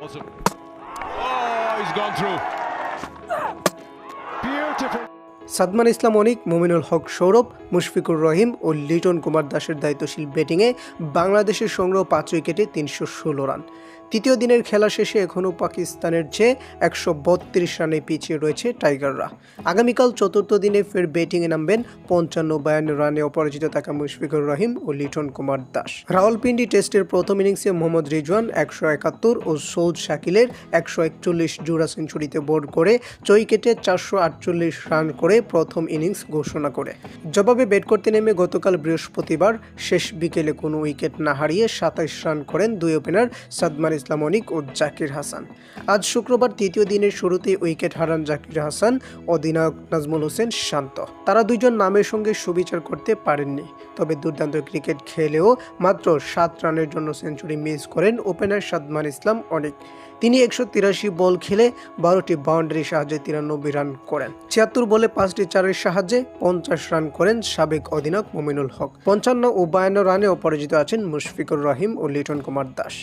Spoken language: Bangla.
Also, oh, he's gone through. Beautiful. Sadman Islam অনিক মুমিনুল হক সৌরভ মুশফিকুর রহিম ও লিটন কুমার দাসের দায়িত্বশীল ব্যাটিংয়ে বাংলাদেশের সংগ্রহ পাঁচ উইকেটে তিনশো ষোলো রান তৃতীয় দিনের খেলা শেষে এখনও পাকিস্তানের চেয়ে একশো বত্রিশ রানে পিছিয়ে রয়েছে টাইগাররা। আগামীকাল চতুর্থ দিনে ফের ব্যাটিংয়ে নামবেন পঞ্চান্ন বায়ান্ন রানে অপরাজিত থাকা মুশফিকুর রহিম ও লিটন কুমার দাস। রাওয়ালপিন্ডি টেস্টের প্রথম ইনিংসে মোহাম্মদ রিজওয়ান একশো একাত্তর ও সৌদ শাকিলের একশো একচল্লিশ জোড়া সেঞ্চুরিতে বোর্ড করে চৌইকেটে চারশো আটচল্লিশ রান করে প্রথম ইনিংস ঘোষণা করে। জবাবে ব্যাট করতে নেমে গতকাল বৃহস্পতিবার শেষ বিকেলে কোনো উইকেট না হারিয়ে সাতাইশ রান করেন দুই ওপেনার সাদমান ইসলাম অনিক ও জাকির হাসান। আজ শুক্রবার তৃতীয় দিনের শুরুতেই উইকেট হারান জাকির হাসান অধিনায়ক নাজমুল হোসেন শান্ত। তারা দুইজন নামের সঙ্গে সুবিচার করতে পারেননি, তবে দুর্দান্ত ক্রিকেট খেলেও মাত্র সাত রানের জন্য সেঞ্চুরি মিস করেন ওপেনার সাদমান ইসলাম অনিক। তিনি একশো তিরাশি বল খেলে বারোটি বাউন্ডারির সাহায্যে তিরানব্বই রান করেন। ছিয়াত্তর বলে পাঁচটি চারের সাহায্যে পঞ্চাশ রান করেন সাবেক অধিনায়ক মুমিনুল হক। পঞ্চান্ন ও বায়ান্ন রানে অপরাজিত আছেন মুশফিকুর রহিম ও লিটন কুমার দাস।